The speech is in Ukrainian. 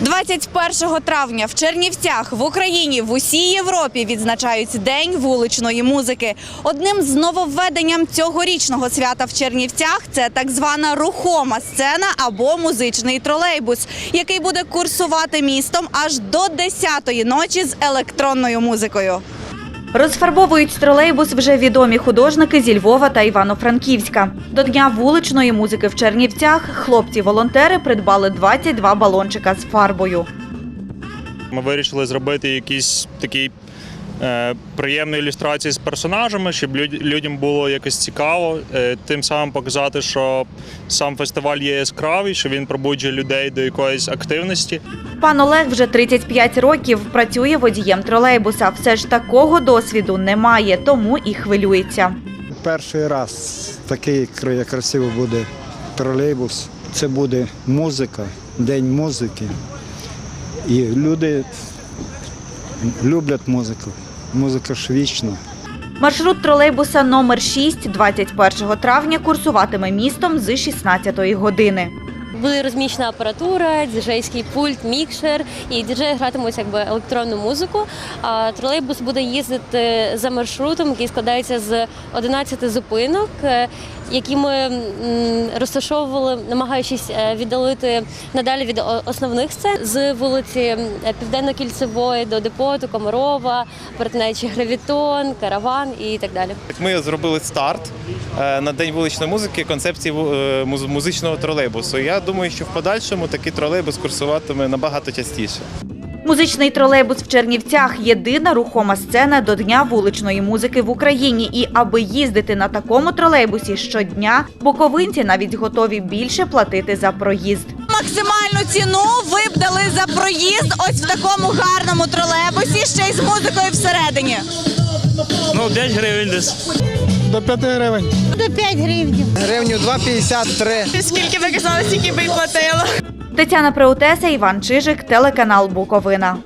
21 травня в Чернівцях в Україні в усій Європі відзначають День вуличної музики. Одним з нововведенням цьогорічного свята в Чернівцях це так звана рухома сцена або музичний тролейбус, який буде курсувати містом аж до 10-ї ночі з електронною музикою. Розфарбовують тролейбус вже відомі художники зі Львова та Івано-Франківська. До дня вуличної музики в Чернівцях хлопці-волонтери придбали 22 балончика з фарбою. Ми вирішили зробити якийсь такі е, приємні ілюстрації з персонажами, щоб люд- людям було якось цікаво. Е, тим самим показати, що сам фестиваль є яскравий, що він пробуджує людей до якоїсь активності. Пан Олег вже 35 років працює водієм тролейбуса. Все ж такого досвіду немає, тому і хвилюється. Перший раз такий кра- красивий буде тролейбус. Це буде музика, день музики. І люди люблять музику. Музика ж вічна. Маршрут тролейбуса номер 6 21 травня курсуватиме містом з 16 години. Буде розміщена апаратура, діджейський пульт, мікшер, і діджеї гратимуть якби електронну музику. А тролейбус буде їздити за маршрутом, який складається з 11 зупинок, е, які ми розташовували, намагаючись е, віддалити надалі від основних сцен з вулиці Південно-Кільцевої до депоту, Комарова, перетинаючи Гравітон, Караван і так далі. Ми зробили старт на день вуличної музики концепції е, музичного тролейбусу. Я думаю, що в подальшому такий тролейбус курсуватиме набагато частіше. Музичний тролейбус в Чернівцях єдина рухома сцена до дня вуличної музики в Україні. І аби їздити на такому тролейбусі щодня, боковинці навіть готові більше платити за проїзд. Максимальну ціну ви б дали за проїзд ось в такому гарному тролейбусі, ще й з музикою всередині. Ну, 5 гривень десь. До 5 гривень. До 5 гривень. Гривню 2,53. Скільки ви казали, стільки би й платила. Тетяна Преутеса, Іван Чижик, телеканал Буковина.